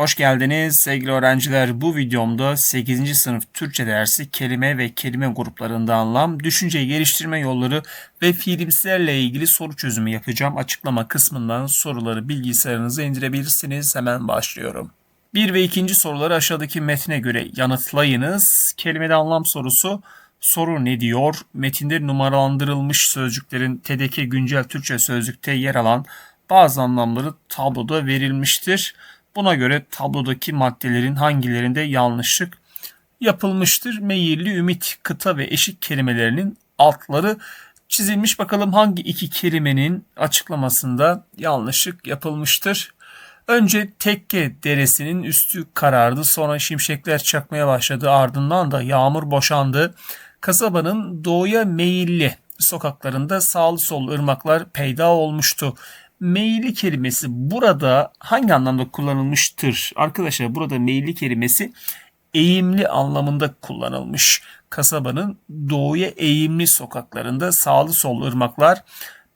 Hoş geldiniz sevgili öğrenciler. Bu videomda 8. sınıf Türkçe dersi kelime ve kelime gruplarında anlam, düşünceyi geliştirme yolları ve fiilimsilerle ilgili soru çözümü yapacağım. Açıklama kısmından soruları bilgisayarınıza indirebilirsiniz. Hemen başlıyorum. 1 ve 2. soruları aşağıdaki metne göre yanıtlayınız. Kelimede anlam sorusu soru ne diyor? Metinde numaralandırılmış sözcüklerin TDK güncel Türkçe sözlükte yer alan bazı anlamları tabloda verilmiştir. Buna göre tablodaki maddelerin hangilerinde yanlışlık yapılmıştır? Meyilli, ümit, kıta ve eşik kelimelerinin altları çizilmiş. Bakalım hangi iki kelimenin açıklamasında yanlışlık yapılmıştır? Önce Tekke deresinin üstü karardı. Sonra şimşekler çakmaya başladı. Ardından da yağmur boşandı. Kasabanın doğuya meyilli sokaklarında sağlı sollu ırmaklar peyda olmuştu meyilli kelimesi burada hangi anlamda kullanılmıştır? Arkadaşlar burada meyilli kelimesi eğimli anlamında kullanılmış. Kasabanın doğuya eğimli sokaklarında sağlı sollu ırmaklar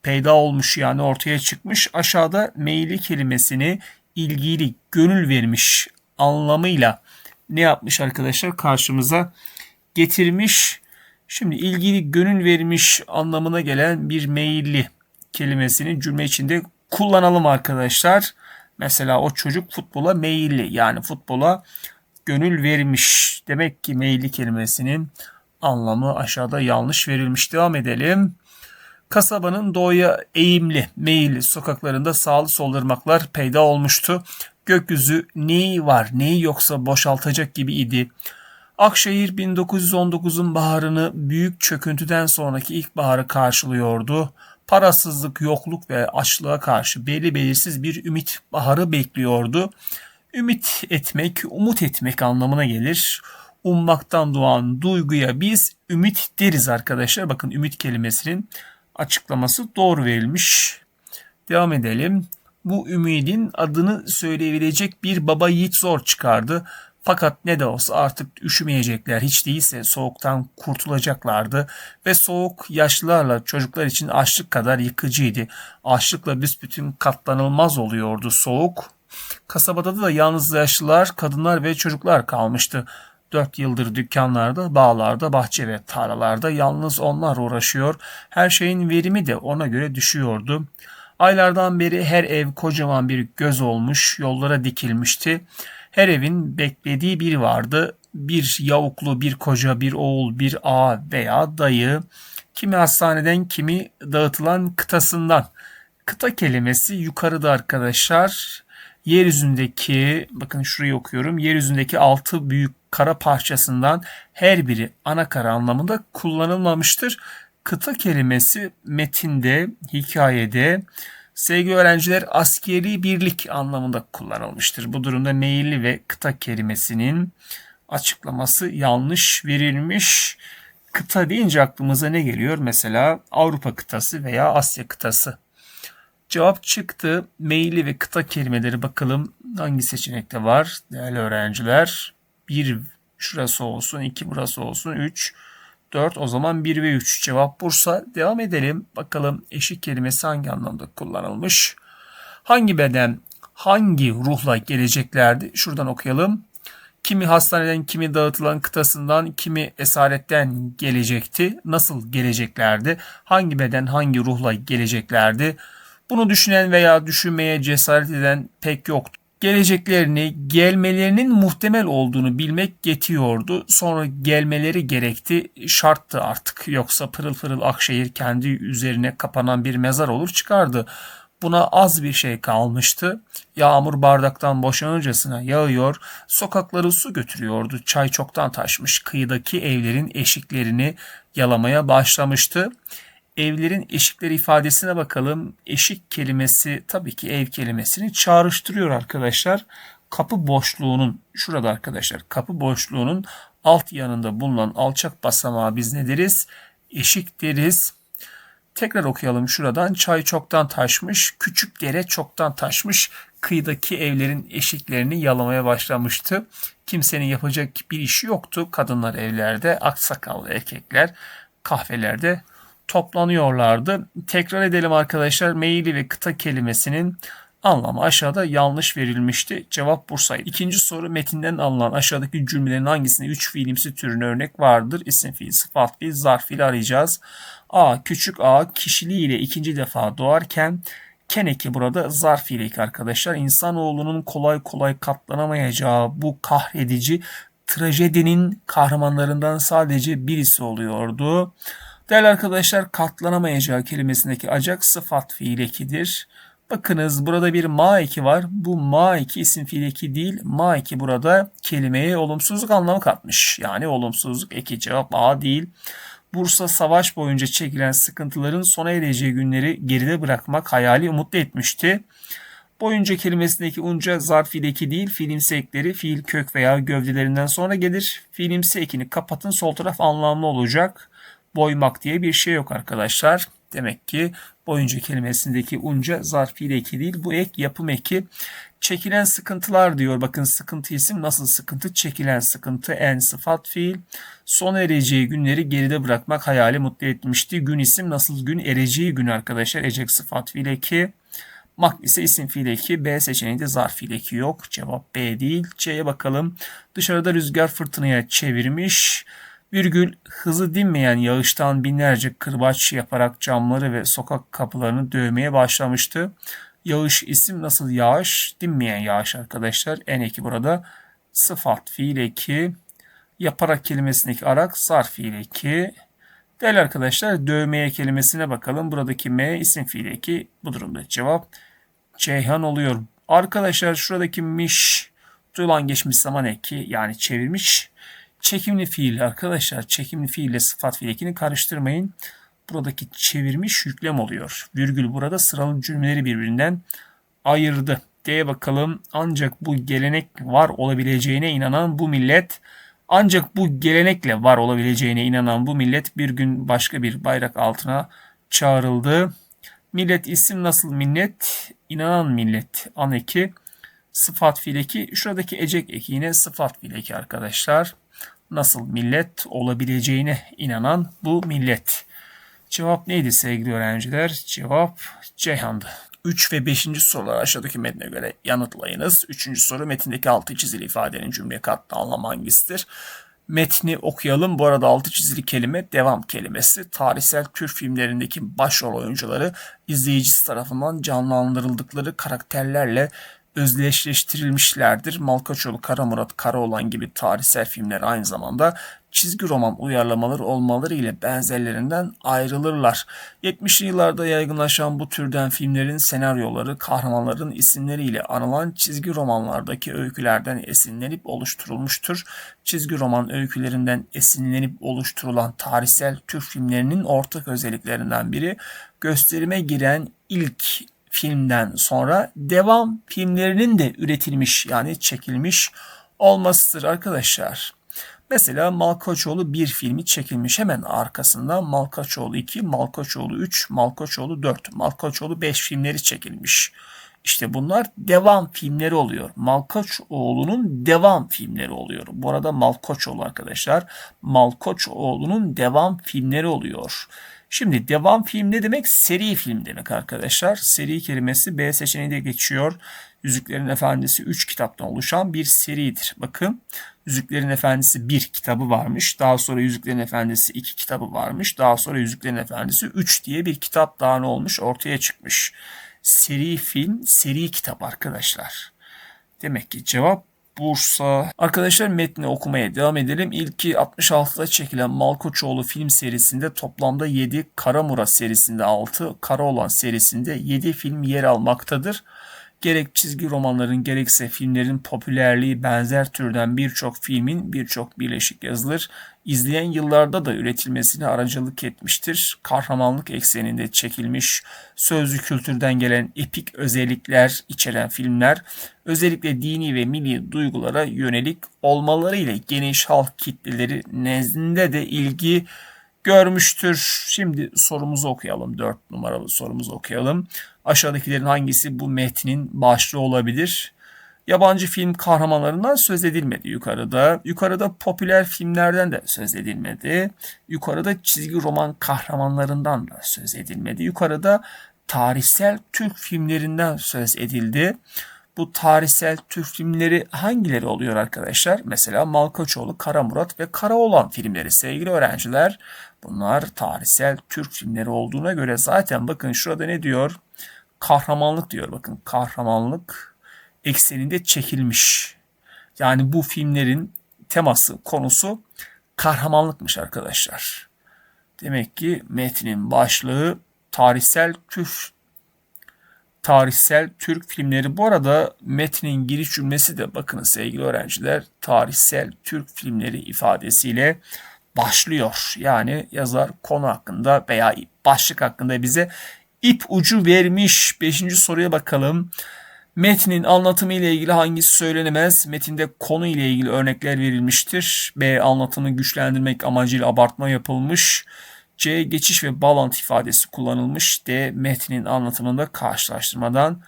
peyda olmuş yani ortaya çıkmış. Aşağıda meyilli kelimesini ilgili, gönül vermiş anlamıyla ne yapmış arkadaşlar? Karşımıza getirmiş. Şimdi ilgili, gönül vermiş anlamına gelen bir meyilli kelimesini cümle içinde kullanalım arkadaşlar. Mesela o çocuk futbola meyilli yani futbola gönül vermiş. Demek ki meyilli kelimesinin anlamı aşağıda yanlış verilmiş. Devam edelim. Kasabanın doğuya eğimli, meyilli sokaklarında sağlı sollu ırmaklar peyda olmuştu. Gökyüzü neyi var, neyi yoksa boşaltacak gibi idi. Akşehir 1919'un baharını büyük çöküntüden sonraki ilkbaharı karşılıyordu parasızlık, yokluk ve açlığa karşı belli belirsiz bir ümit baharı bekliyordu. Ümit etmek, umut etmek anlamına gelir. Ummaktan doğan duyguya biz ümit deriz arkadaşlar. Bakın ümit kelimesinin açıklaması doğru verilmiş. Devam edelim. Bu ümidin adını söyleyebilecek bir baba yiğit zor çıkardı. Fakat ne de olsa artık üşümeyecekler hiç değilse soğuktan kurtulacaklardı ve soğuk yaşlılarla çocuklar için açlık kadar yıkıcıydı. Açlıkla büsbütün katlanılmaz oluyordu soğuk. Kasabada da yalnız yaşlılar, kadınlar ve çocuklar kalmıştı. Dört yıldır dükkanlarda, bağlarda, bahçe ve tarlalarda yalnız onlar uğraşıyor. Her şeyin verimi de ona göre düşüyordu. Aylardan beri her ev kocaman bir göz olmuş, yollara dikilmişti. Her evin beklediği biri vardı. Bir yavuklu, bir koca, bir oğul, bir ağa veya dayı. Kimi hastaneden, kimi dağıtılan kıtasından. Kıta kelimesi yukarıda arkadaşlar. Yeryüzündeki, bakın şurayı okuyorum. Yeryüzündeki altı büyük kara parçasından her biri ana kara anlamında kullanılmamıştır. Kıta kelimesi metinde, hikayede Sevgili öğrenciler askeri birlik anlamında kullanılmıştır. Bu durumda meyilli ve kıta kelimesinin açıklaması yanlış verilmiş. Kıta deyince aklımıza ne geliyor? Mesela Avrupa kıtası veya Asya kıtası. Cevap çıktı. Meyilli ve kıta kelimeleri bakalım hangi seçenekte var değerli öğrenciler. Bir şurası olsun, iki burası olsun, üç 4 o zaman 1 ve 3 cevap Bursa. Devam edelim. Bakalım eşik kelimesi hangi anlamda kullanılmış? Hangi beden hangi ruhla geleceklerdi? Şuradan okuyalım. Kimi hastaneden, kimi dağıtılan kıtasından, kimi esaretten gelecekti. Nasıl geleceklerdi? Hangi beden hangi ruhla geleceklerdi? Bunu düşünen veya düşünmeye cesaret eden pek yoktu geleceklerini, gelmelerinin muhtemel olduğunu bilmek yetiyordu. Sonra gelmeleri gerekti, şarttı artık. Yoksa pırıl pırıl Akşehir kendi üzerine kapanan bir mezar olur çıkardı. Buna az bir şey kalmıştı. Yağmur bardaktan boşanırcasına yağıyor, sokakları su götürüyordu. Çay çoktan taşmış, kıyıdaki evlerin eşiklerini yalamaya başlamıştı evlerin eşikleri ifadesine bakalım. Eşik kelimesi tabii ki ev kelimesini çağrıştırıyor arkadaşlar. Kapı boşluğunun şurada arkadaşlar kapı boşluğunun alt yanında bulunan alçak basamağı biz ne deriz? Eşik deriz. Tekrar okuyalım şuradan. Çay çoktan taşmış, küçük dere çoktan taşmış. Kıyıdaki evlerin eşiklerini yalamaya başlamıştı. Kimsenin yapacak bir işi yoktu. Kadınlar evlerde, aksakallı erkekler kahvelerde toplanıyorlardı. Tekrar edelim arkadaşlar. Meyili ve kıta kelimesinin Anlamı aşağıda yanlış verilmişti. Cevap Bursa'ydı. İkinci soru metinden alınan aşağıdaki cümlelerin hangisinde 3 fiilimsi türün örnek vardır? İsim fiil, sıfat fiil, zarf fiil arayacağız. A. Küçük A kişiliğiyle ikinci defa doğarken Keneki burada zarf fiilek arkadaşlar. İnsanoğlunun kolay kolay katlanamayacağı bu kahredici trajedinin kahramanlarından sadece birisi oluyordu. Değerli arkadaşlar katlanamayacağı kelimesindeki acak sıfat fiil ekidir. Bakınız burada bir ma eki var. Bu ma eki isim fiil eki değil. Ma eki burada kelimeye olumsuzluk anlamı katmış. Yani olumsuzluk eki cevap A değil. Bursa savaş boyunca çekilen sıkıntıların sona ereceği günleri geride bırakmak hayali umutlu etmişti. Boyunca kelimesindeki unca zarf fiil eki değil, fiilimsi ekleri fiil kök veya gövdelerinden sonra gelir. Fiilimsi ekini kapatın sol taraf anlamlı olacak. Boymak diye bir şey yok arkadaşlar. Demek ki boyunca kelimesindeki unca zarf fiil eki değil. Bu ek yapım eki. Çekilen sıkıntılar diyor. Bakın sıkıntı isim nasıl sıkıntı? Çekilen sıkıntı en sıfat fiil. Son ereceği günleri geride bırakmak hayali mutlu etmişti. Gün isim nasıl gün? Ereceği gün arkadaşlar. Ecek sıfat fiil eki. Mak ise isim fiil eki. B seçeneğinde zarf fiil eki yok. Cevap B değil. C'ye bakalım. Dışarıda rüzgar fırtınaya çevirmiş. Virgül hızı dinmeyen yağıştan binlerce kırbaç yaparak camları ve sokak kapılarını dövmeye başlamıştı. Yağış isim nasıl yağış? Dinmeyen yağış arkadaşlar. En eki burada sıfat fiil eki. Yaparak kelimesindeki arak zarf fiil eki. Değerli arkadaşlar dövmeye kelimesine bakalım. Buradaki M isim fiil eki. Bu durumda cevap Ceyhan oluyor. Arkadaşlar şuradaki miş duyulan geçmiş zaman eki yani çevirmiş çekimli fiil arkadaşlar. Çekimli fiil ile sıfat fiil ekini karıştırmayın. Buradaki çevirmiş yüklem oluyor. Virgül burada sıralı cümleleri birbirinden ayırdı. D'ye bakalım. Ancak bu gelenek var olabileceğine inanan bu millet ancak bu gelenekle var olabileceğine inanan bu millet bir gün başka bir bayrak altına çağrıldı. Millet isim nasıl millet? İnanan millet. An eki sıfat fiil eki. Şuradaki ecek eki yine sıfat fiil eki arkadaşlar nasıl millet olabileceğine inanan bu millet. Cevap neydi sevgili öğrenciler? Cevap Ceyhan'dı. 3 ve 5. sorular aşağıdaki metne göre yanıtlayınız. 3. soru metindeki altı çizili ifadenin cümle katlı anlamı hangisidir? Metni okuyalım. Bu arada altı çizili kelime devam kelimesi. Tarihsel Türk filmlerindeki başrol oyuncuları izleyicisi tarafından canlandırıldıkları karakterlerle özdeşleştirilmişlerdir. Malkaçoğlu, Kara Murat, Karaoğlan gibi tarihsel filmler aynı zamanda çizgi roman uyarlamaları olmaları ile benzerlerinden ayrılırlar. 70'li yıllarda yaygınlaşan bu türden filmlerin senaryoları kahramanların isimleriyle anılan çizgi romanlardaki öykülerden esinlenip oluşturulmuştur. Çizgi roman öykülerinden esinlenip oluşturulan tarihsel Türk filmlerinin ortak özelliklerinden biri gösterime giren ilk filmden sonra devam filmlerinin de üretilmiş yani çekilmiş olmasıdır arkadaşlar. Mesela Malkoçoğlu 1 filmi çekilmiş. Hemen arkasında Malkoçoğlu 2, Malkoçoğlu 3, Malkoçoğlu 4, Malkoçoğlu 5 filmleri çekilmiş. İşte bunlar devam filmleri oluyor. Malkoçoğlu'nun devam filmleri oluyor. Bu arada Malkoçoğlu arkadaşlar. Malkoçoğlu'nun devam filmleri oluyor. Şimdi devam film ne demek? Seri film demek arkadaşlar. Seri kelimesi B seçeneğinde geçiyor. Yüzüklerin Efendisi 3 kitaptan oluşan bir seridir. Bakın Yüzüklerin Efendisi 1 kitabı varmış. Daha sonra Yüzüklerin Efendisi 2 kitabı varmış. Daha sonra Yüzüklerin Efendisi 3 diye bir kitap daha ne olmuş? Ortaya çıkmış. Seri film, seri kitap arkadaşlar. Demek ki cevap Bursa. Arkadaşlar metni okumaya devam edelim. İlki 66'da çekilen Malkoçoğlu film serisinde toplamda 7, Karamura serisinde 6, Karaoğlan serisinde 7 film yer almaktadır. Gerek çizgi romanların gerekse filmlerin popülerliği benzer türden birçok filmin birçok birleşik yazılır. İzleyen yıllarda da üretilmesine aracılık etmiştir. Kahramanlık ekseninde çekilmiş, sözlü kültürden gelen epik özellikler içeren filmler özellikle dini ve milli duygulara yönelik olmalarıyla geniş halk kitleleri nezdinde de ilgi görmüştür. Şimdi sorumuzu okuyalım. 4 numaralı sorumuzu okuyalım. Aşağıdakilerin hangisi bu metnin başlığı olabilir? Yabancı film kahramanlarından söz edilmedi yukarıda. Yukarıda popüler filmlerden de söz edilmedi. Yukarıda çizgi roman kahramanlarından da söz edilmedi. Yukarıda tarihsel Türk filmlerinden söz edildi. Bu tarihsel Türk filmleri hangileri oluyor arkadaşlar? Mesela Malkaçoğlu, Kara Murat ve Karaoğlan filmleri sevgili öğrenciler. Bunlar tarihsel Türk filmleri olduğuna göre zaten bakın şurada ne diyor? Kahramanlık diyor bakın kahramanlık ekseninde çekilmiş. Yani bu filmlerin teması, konusu kahramanlıkmış arkadaşlar. Demek ki metnin başlığı tarihsel Türk tarihsel Türk filmleri. Bu arada metnin giriş cümlesi de bakın sevgili öğrenciler tarihsel Türk filmleri ifadesiyle başlıyor. Yani yazar konu hakkında veya başlık hakkında bize ip ucu vermiş. Beşinci soruya bakalım. Metnin anlatımı ile ilgili hangisi söylenemez? Metinde konu ile ilgili örnekler verilmiştir. B. Anlatımı güçlendirmek amacıyla abartma yapılmış. C. Geçiş ve bağlantı ifadesi kullanılmış. D. Metnin anlatımında karşılaştırmadan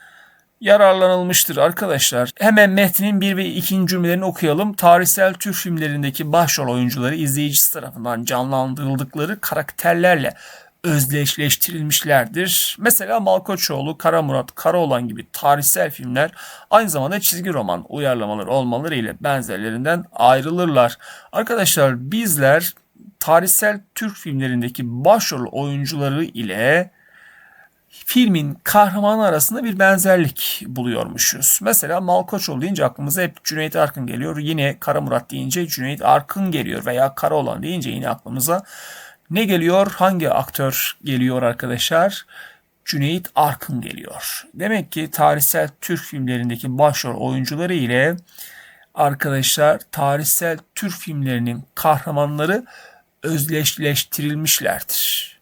yararlanılmıştır arkadaşlar. Hemen metnin bir ve ikinci cümlelerini okuyalım. Tarihsel Türk filmlerindeki başrol oyuncuları izleyicisi tarafından canlandırıldıkları karakterlerle özdeşleştirilmişlerdir. Mesela Malkoçoğlu, Kara Murat, Karaoğlan gibi tarihsel filmler aynı zamanda çizgi roman uyarlamaları olmaları ile benzerlerinden ayrılırlar. Arkadaşlar bizler tarihsel Türk filmlerindeki başrol oyuncuları ile filmin kahramanı arasında bir benzerlik buluyormuşuz. Mesela Malkoçoğlu deyince aklımıza hep Cüneyt Arkın geliyor. Yine Kara Murat deyince Cüneyt Arkın geliyor veya Karaoğlan deyince yine aklımıza ne geliyor? Hangi aktör geliyor arkadaşlar? Cüneyt Arkın geliyor. Demek ki tarihsel Türk filmlerindeki başrol oyuncuları ile arkadaşlar tarihsel Türk filmlerinin kahramanları özdeşleştirilmişlerdir.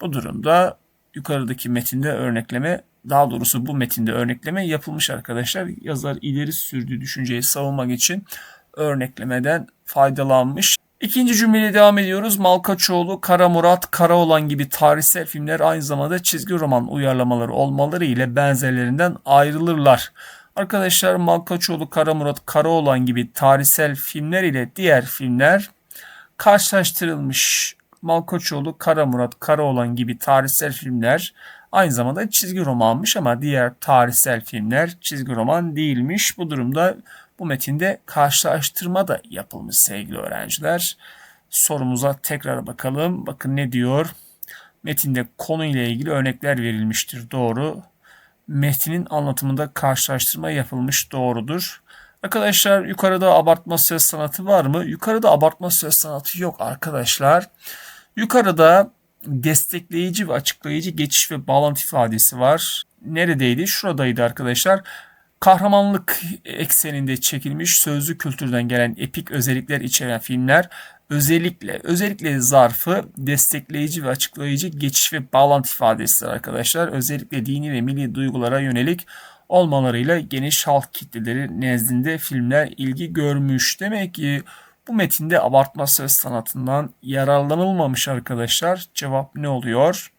Bu durumda yukarıdaki metinde örnekleme daha doğrusu bu metinde örnekleme yapılmış arkadaşlar. Yazar ileri sürdüğü düşünceyi savunmak için örneklemeden faydalanmış. İkinci cümleye devam ediyoruz. Malkaçoğlu, Kara Murat, Karaoğlan gibi tarihsel filmler aynı zamanda çizgi roman uyarlamaları olmaları ile benzerlerinden ayrılırlar. Arkadaşlar Malkaçoğlu, Kara Murat, Karaoğlan gibi tarihsel filmler ile diğer filmler karşılaştırılmış. Malkoçoğlu, Kara Murat, Karaoğlan gibi tarihsel filmler aynı zamanda çizgi romanmış ama diğer tarihsel filmler çizgi roman değilmiş. Bu durumda bu metinde karşılaştırma da yapılmış sevgili öğrenciler. Sorumuza tekrar bakalım. Bakın ne diyor? Metinde konu ile ilgili örnekler verilmiştir. Doğru. Metinin anlatımında karşılaştırma yapılmış. Doğrudur. Arkadaşlar yukarıda abartma söz sanatı var mı? Yukarıda abartma söz sanatı yok arkadaşlar. Yukarıda destekleyici ve açıklayıcı geçiş ve bağlantı ifadesi var. Neredeydi? Şuradaydı arkadaşlar. Kahramanlık ekseninde çekilmiş sözlü kültürden gelen epik özellikler içeren filmler özellikle özellikle zarfı destekleyici ve açıklayıcı geçiş ve bağlantı ifadesidir arkadaşlar. Özellikle dini ve milli duygulara yönelik olmalarıyla geniş halk kitleleri nezdinde filmler ilgi görmüş. Demek ki bu metinde abartma söz sanatından yararlanılmamış arkadaşlar. Cevap ne oluyor?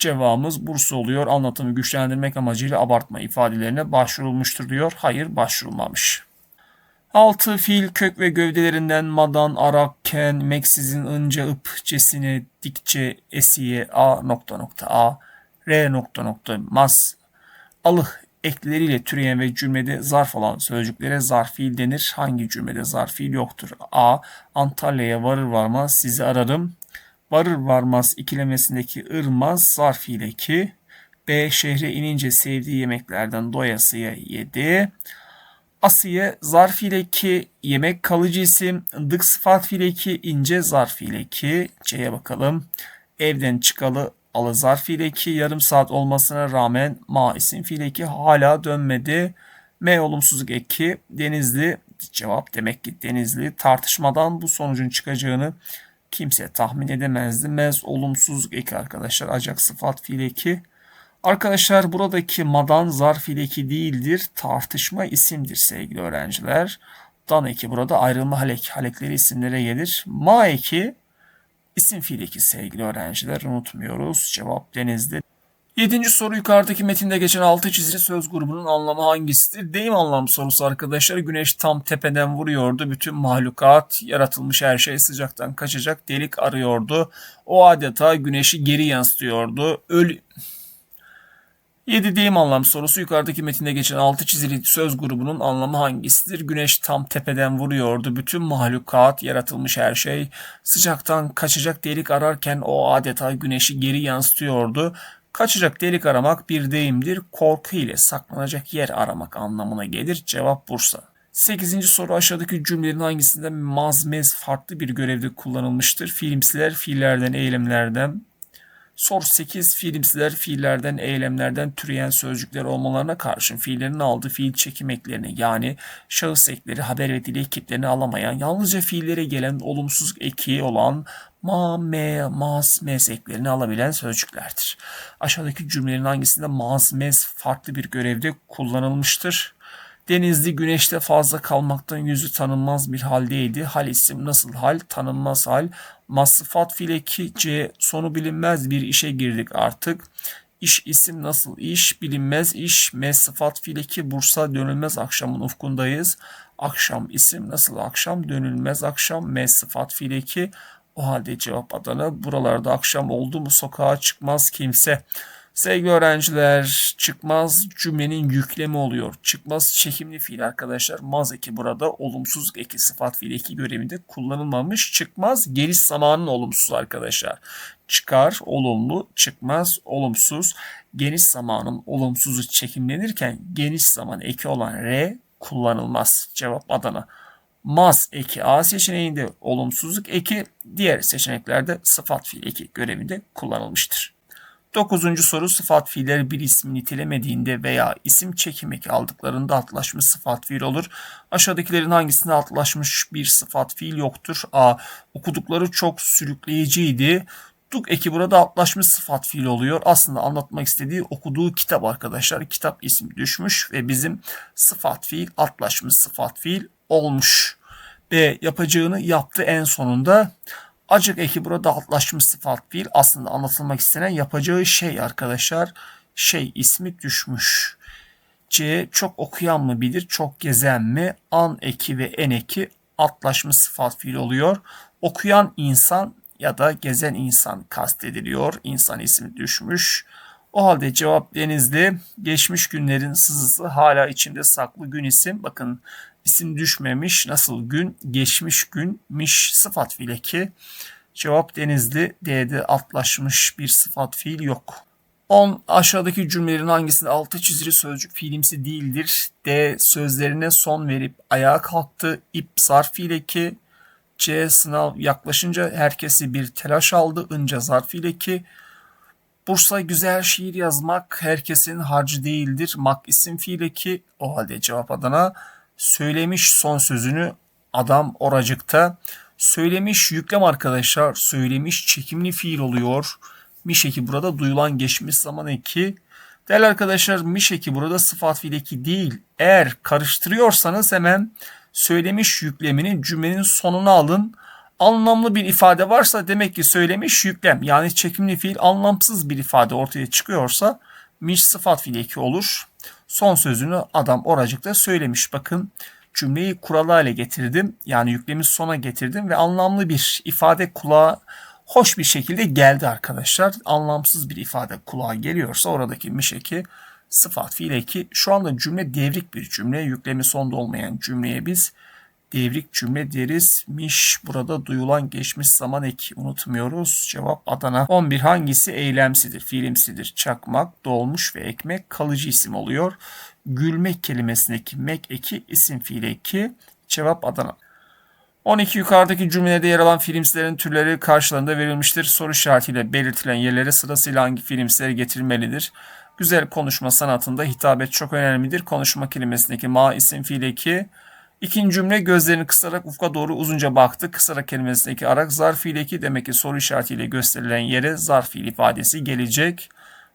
Cevabımız Bursa oluyor. Anlatımı güçlendirmek amacıyla abartma ifadelerine başvurulmuştur diyor. Hayır başvurulmamış. Altı fiil kök ve gövdelerinden madan, arak, ken, meksizin, ınca, ıp, cesine, dikçe, esiye, a nokta nokta a, r nokta nokta mas, alıh ekleriyle türeyen ve cümlede zarf olan sözcüklere zarf fiil denir. Hangi cümlede zarf fiil yoktur? A. Antalya'ya varır varmaz sizi ararım. Varır varmaz ikilemesindeki ırmaz zarf fiil ki. B. Şehre inince sevdiği yemeklerden doyasıya yedi. Asiye zarf ile ki yemek kalıcı isim. Dık sıfat ile ki ince zarf ile ki. C'ye bakalım. Evden çıkalı alı zarf ile ki yarım saat olmasına rağmen ma isim fiil ki hala dönmedi. M olumsuzluk eki Denizli cevap demek ki Denizli tartışmadan bu sonucun çıkacağını kimse tahmin edemezdi. Mez olumsuzluk eki arkadaşlar acak sıfat fiil eki. Arkadaşlar buradaki madan zarf ile eki değildir. Tartışma isimdir sevgili öğrenciler. Dan eki burada ayrılma halek. Halekleri isimlere gelir. Ma eki isim fiil eki sevgili öğrenciler unutmuyoruz. Cevap denizli. Yedinci soru yukarıdaki metinde geçen altı çizili söz grubunun anlamı hangisidir? Deyim anlam sorusu arkadaşlar. Güneş tam tepeden vuruyordu. Bütün mahlukat, yaratılmış her şey sıcaktan kaçacak delik arıyordu. O adeta güneşi geri yansıtıyordu. Ölü... 7 deyim anlam sorusu yukarıdaki metinde geçen 6 çizili söz grubunun anlamı hangisidir? Güneş tam tepeden vuruyordu. Bütün mahlukat, yaratılmış her şey sıcaktan kaçacak delik ararken o adeta güneşi geri yansıtıyordu. Kaçacak delik aramak bir deyimdir. Korku ile saklanacak yer aramak anlamına gelir. Cevap Bursa. 8. soru aşağıdaki cümlelerin hangisinde mazmez farklı bir görevde kullanılmıştır? Fiilimsiler fiillerden, eylemlerden, Soru 8. Fiilimsiler fiillerden, eylemlerden türeyen sözcükler olmalarına karşın fiillerin aldığı fiil çekim eklerini yani şahıs ekleri, haber ve dili ekiplerini alamayan, yalnızca fiillere gelen olumsuz eki olan ma, me, mas, mes eklerini alabilen sözcüklerdir. Aşağıdaki cümlelerin hangisinde maz, mes farklı bir görevde kullanılmıştır? Denizli güneşte fazla kalmaktan yüzü tanınmaz bir haldeydi. Hal isim nasıl hal? Tanınmaz hal. Masıfat fileki C sonu bilinmez bir işe girdik artık. İş isim nasıl iş bilinmez iş mesfat fileki Bursa dönülmez akşamın ufkundayız. Akşam isim nasıl akşam dönülmez akşam mesfat fileki o halde cevap Adana buralarda akşam oldu mu sokağa çıkmaz kimse. Sevgili öğrenciler çıkmaz cümlenin yüklemi oluyor. Çıkmaz çekimli fiil arkadaşlar. Maz eki burada olumsuz eki sıfat fiil eki görevinde kullanılmamış. Çıkmaz geliş zamanın olumsuz arkadaşlar. Çıkar olumlu, çıkmaz olumsuz. Geniş zamanın olumsuzu çekimlenirken geniş zaman eki olan R kullanılmaz. Cevap Adana. Maz eki A seçeneğinde olumsuzluk eki diğer seçeneklerde sıfat fiil eki görevinde kullanılmıştır. Dokuzuncu soru sıfat fiiller bir ismi nitelemediğinde veya isim çekim eki aldıklarında atlaşmış sıfat fiil olur. Aşağıdakilerin hangisinde atlaşmış bir sıfat fiil yoktur? A. Okudukları çok sürükleyiciydi. Duk eki burada atlaşmış sıfat fiil oluyor. Aslında anlatmak istediği okuduğu kitap arkadaşlar. Kitap ismi düşmüş ve bizim sıfat fiil atlaşmış sıfat fiil olmuş. B. Yapacağını yaptı en sonunda. Acık eki burada altlaşmış sıfat fiil. Aslında anlatılmak istenen yapacağı şey arkadaşlar. Şey ismi düşmüş. C çok okuyan mı bilir, çok gezen mi? An eki ve en eki atlaşmış sıfat fiil oluyor. Okuyan insan ya da gezen insan kastediliyor. İnsan ismi düşmüş. O halde cevap Denizli. Geçmiş günlerin sızısı hala içinde saklı gün isim. Bakın isim düşmemiş. Nasıl gün? Geçmiş günmiş sıfat fiil eki. Cevap Denizli. D'de altlaşmış bir sıfat fiil yok. 10. Aşağıdaki cümlelerin hangisinde altı çizili sözcük fiilimsi değildir? D. Sözlerine son verip ayağa kalktı. İp zarf fiil eki. C. Sınav yaklaşınca herkesi bir telaş aldı. Inca zarf fiil eki. Bursa güzel şiir yazmak herkesin harcı değildir. Mak isim fiil eki. O halde cevap adına söylemiş son sözünü adam oracıkta. Söylemiş yüklem arkadaşlar. Söylemiş çekimli fiil oluyor. Miş eki burada duyulan geçmiş zaman eki. Değerli arkadaşlar miş eki burada sıfat fiil eki değil. Eğer karıştırıyorsanız hemen söylemiş yüklemini cümlenin sonuna alın. Anlamlı bir ifade varsa demek ki söylemiş yüklem yani çekimli fiil anlamsız bir ifade ortaya çıkıyorsa miş sıfat fiil eki olur. Son sözünü adam oracıkta söylemiş. Bakın cümleyi kural hale getirdim. Yani yüklemi sona getirdim ve anlamlı bir ifade kulağa hoş bir şekilde geldi arkadaşlar. Anlamsız bir ifade kulağa geliyorsa oradaki mişeki sıfat fiil eki. Şu anda cümle devrik bir cümle. Yüklemi sonda olmayan cümleye biz devrik cümle deriz. Miş burada duyulan geçmiş zaman eki unutmuyoruz. Cevap Adana. 11 hangisi eylemsidir, fiilimsidir? Çakmak, dolmuş ve ekmek kalıcı isim oluyor. Gülmek kelimesindeki mek eki isim fiil eki. Cevap Adana. 12 yukarıdaki cümlede yer alan filmslerin türleri karşılarında verilmiştir. Soru işaretiyle belirtilen yerlere sırasıyla hangi filmsleri getirilmelidir? Güzel konuşma sanatında hitabet çok önemlidir. Konuşma kelimesindeki ma isim fiil eki. İkinci cümle gözlerini kısarak ufka doğru uzunca baktı. Kısarak kelimesindeki arak zarf fiil demek ki soru işaretiyle gösterilen yere zarf fiil ifadesi gelecek.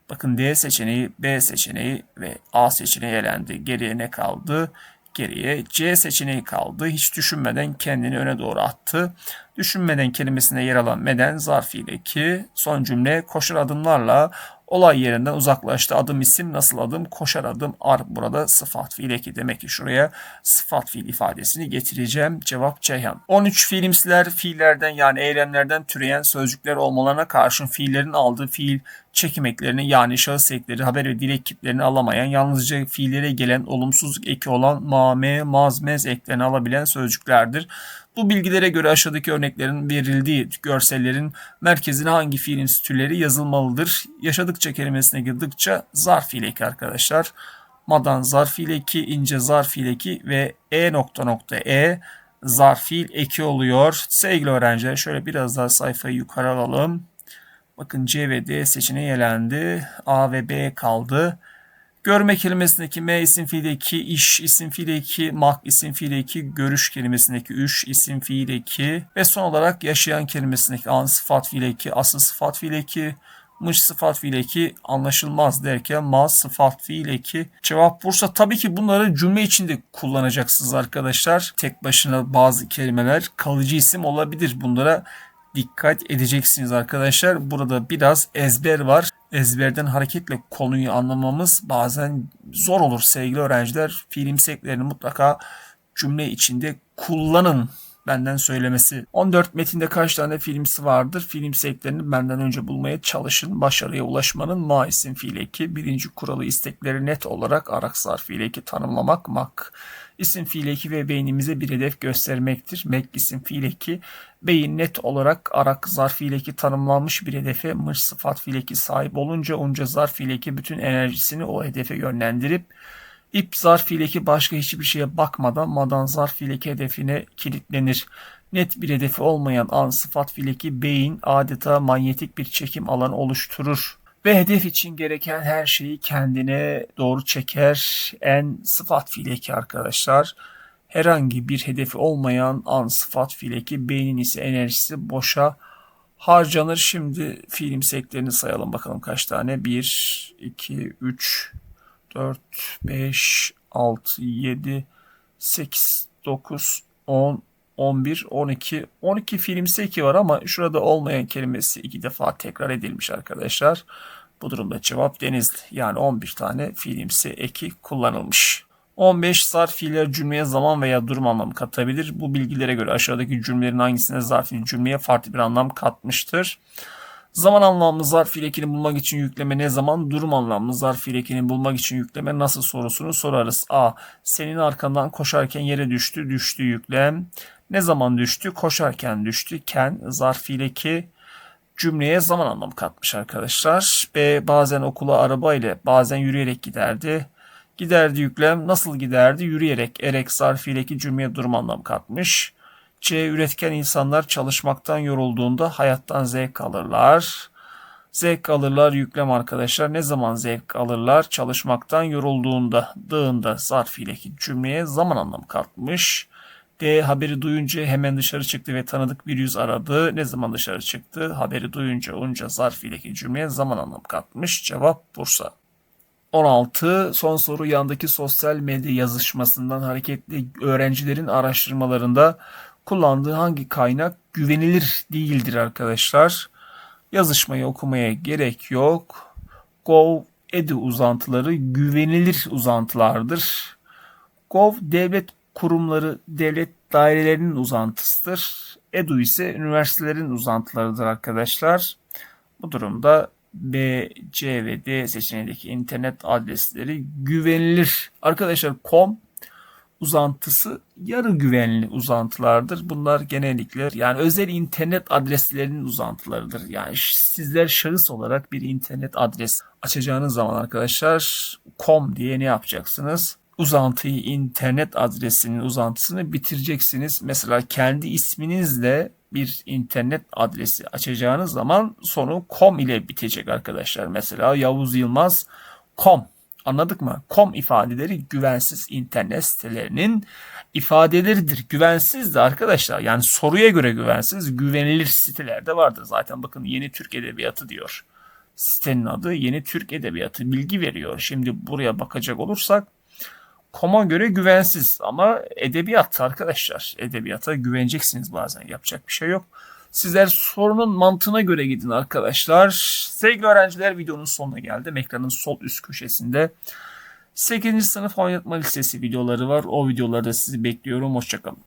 Bakın D seçeneği, B seçeneği ve A seçeneği elendi. Geriye ne kaldı? Geriye C seçeneği kaldı. Hiç düşünmeden kendini öne doğru attı. Düşünmeden kelimesinde yer alan meden zarf fiili ki son cümle koşar adımlarla olay yerinden uzaklaştı. Adım isim nasıl adım koşar adım ar burada sıfat fiil eki demek ki şuraya sıfat fiil ifadesini getireceğim. Cevap Ceyhan. 13 fiilimsiler fiillerden yani eylemlerden türeyen sözcükler olmalarına karşın fiillerin aldığı fiil çekim eklerini yani şahıs ekleri, haber ve dilek kiplerini alamayan, yalnızca fiillere gelen olumsuzluk eki olan mame, mazmez eklerini alabilen sözcüklerdir. Bu bilgilere göre aşağıdaki örneklerin verildiği görsellerin merkezine hangi fiilin türleri yazılmalıdır? Yaşadıkça kelimesine girdikçe zarf ileki arkadaşlar. Madan zarf ileki, ince zarf ileki ve e nokta nokta e zarfil eki oluyor. Sevgili öğrenciler şöyle biraz daha sayfayı yukarı alalım. Bakın C ve D seçeneği elendi. A ve B kaldı. Görme kelimesindeki M isim fiildeki iş isim fiildeki mak isim fiildeki görüş kelimesindeki üş isim fiildeki ve son olarak yaşayan kelimesindeki an sıfat fiildeki asıl sıfat fiildeki mış sıfat fiileki anlaşılmaz derken maz sıfat fiileki cevap Bursa. Tabii ki bunları cümle içinde kullanacaksınız arkadaşlar. Tek başına bazı kelimeler kalıcı isim olabilir. Bunlara dikkat edeceksiniz arkadaşlar. Burada biraz ezber var. Ezberden hareketle konuyu anlamamız bazen zor olur sevgili öğrenciler. Film seklerini mutlaka cümle içinde kullanın benden söylemesi. 14 metinde kaç tane filmsi vardır? Film seklerini benden önce bulmaya çalışın. Başarıya ulaşmanın ma isim fiil eki. Birinci kuralı istekleri net olarak arak zarf fiil eki tanımlamak mak. İsim fiil eki ve beynimize bir hedef göstermektir. Mek isim fiil eki beyin net olarak arak zarf fiil eki tanımlanmış bir hedefe mış sıfat fiil eki sahip olunca unca zarf fiil eki bütün enerjisini o hedefe yönlendirip İp zarf fiileki başka hiçbir şeye bakmadan madan zarf fiileki hedefine kilitlenir. Net bir hedefi olmayan an sıfat fiileki beyin adeta manyetik bir çekim alanı oluşturur. Ve hedef için gereken her şeyi kendine doğru çeker. En sıfat fiileki arkadaşlar. Herhangi bir hedefi olmayan an sıfat fiileki beynin ise enerjisi boşa harcanır. Şimdi film seklerini sayalım bakalım kaç tane. 1, 2, 3, 4, 5, 6, 7, 8, 9, 10, 11, 12. 12 filmsi eki var ama şurada olmayan kelimesi iki defa tekrar edilmiş arkadaşlar. Bu durumda cevap Denizli. Yani 11 tane filmsi eki kullanılmış. 15 zarf fiiller cümleye zaman veya durum anlamı katabilir. Bu bilgilere göre aşağıdaki cümlelerin hangisine zarf fiil cümleye farklı bir anlam katmıştır? Zaman anlamlı zarf fiil bulmak için yükleme ne zaman? Durum anlamlı zarf fiil bulmak için yükleme nasıl sorusunu sorarız. A. Senin arkandan koşarken yere düştü. Düştü yüklem. Ne zaman düştü? Koşarken düştü. Ken zarf fiil cümleye zaman anlamı katmış arkadaşlar. B. Bazen okula araba ile bazen yürüyerek giderdi. Giderdi yüklem. Nasıl giderdi? Yürüyerek. Erek zarf fiil cümleye durum anlamı katmış. C. Üretken insanlar çalışmaktan yorulduğunda hayattan zevk alırlar. Zevk alırlar yüklem arkadaşlar. Ne zaman zevk alırlar? Çalışmaktan yorulduğunda, dağında zarf ile cümleye zaman anlamı katmış. D. Haberi duyunca hemen dışarı çıktı ve tanıdık bir yüz aradı. Ne zaman dışarı çıktı? Haberi duyunca unca zarf ile cümleye zaman anlamı katmış. Cevap Bursa. 16. Son soru yandaki sosyal medya yazışmasından hareketli öğrencilerin araştırmalarında kullandığı hangi kaynak güvenilir değildir arkadaşlar. Yazışmayı okumaya gerek yok. Gov Edu uzantıları güvenilir uzantılardır. Gov devlet kurumları, devlet dairelerinin uzantısıdır. Edu ise üniversitelerin uzantılarıdır arkadaşlar. Bu durumda B, C ve D seçeneğindeki internet adresleri güvenilir. Arkadaşlar com uzantısı yarı güvenli uzantılardır. Bunlar genellikle yani özel internet adreslerinin uzantılarıdır. Yani sizler şahıs olarak bir internet adres açacağınız zaman arkadaşlar com diye ne yapacaksınız? Uzantıyı internet adresinin uzantısını bitireceksiniz. Mesela kendi isminizle bir internet adresi açacağınız zaman sonu com ile bitecek arkadaşlar. Mesela Yavuz Yılmaz com Anladık mı? Com ifadeleri güvensiz internet sitelerinin ifadeleridir. Güvensiz de arkadaşlar yani soruya göre güvensiz güvenilir sitelerde vardır. Zaten bakın yeni Türk Edebiyatı diyor. Sitenin adı yeni Türk Edebiyatı bilgi veriyor. Şimdi buraya bakacak olursak Koma göre güvensiz ama edebiyat arkadaşlar. Edebiyata güveneceksiniz bazen. Yapacak bir şey yok. Sizler sorunun mantığına göre gidin arkadaşlar. Sevgili öğrenciler videonun sonuna geldim. Ekranın sol üst köşesinde 8. sınıf oynatma listesi videoları var. O videolarda sizi bekliyorum. Hoşçakalın.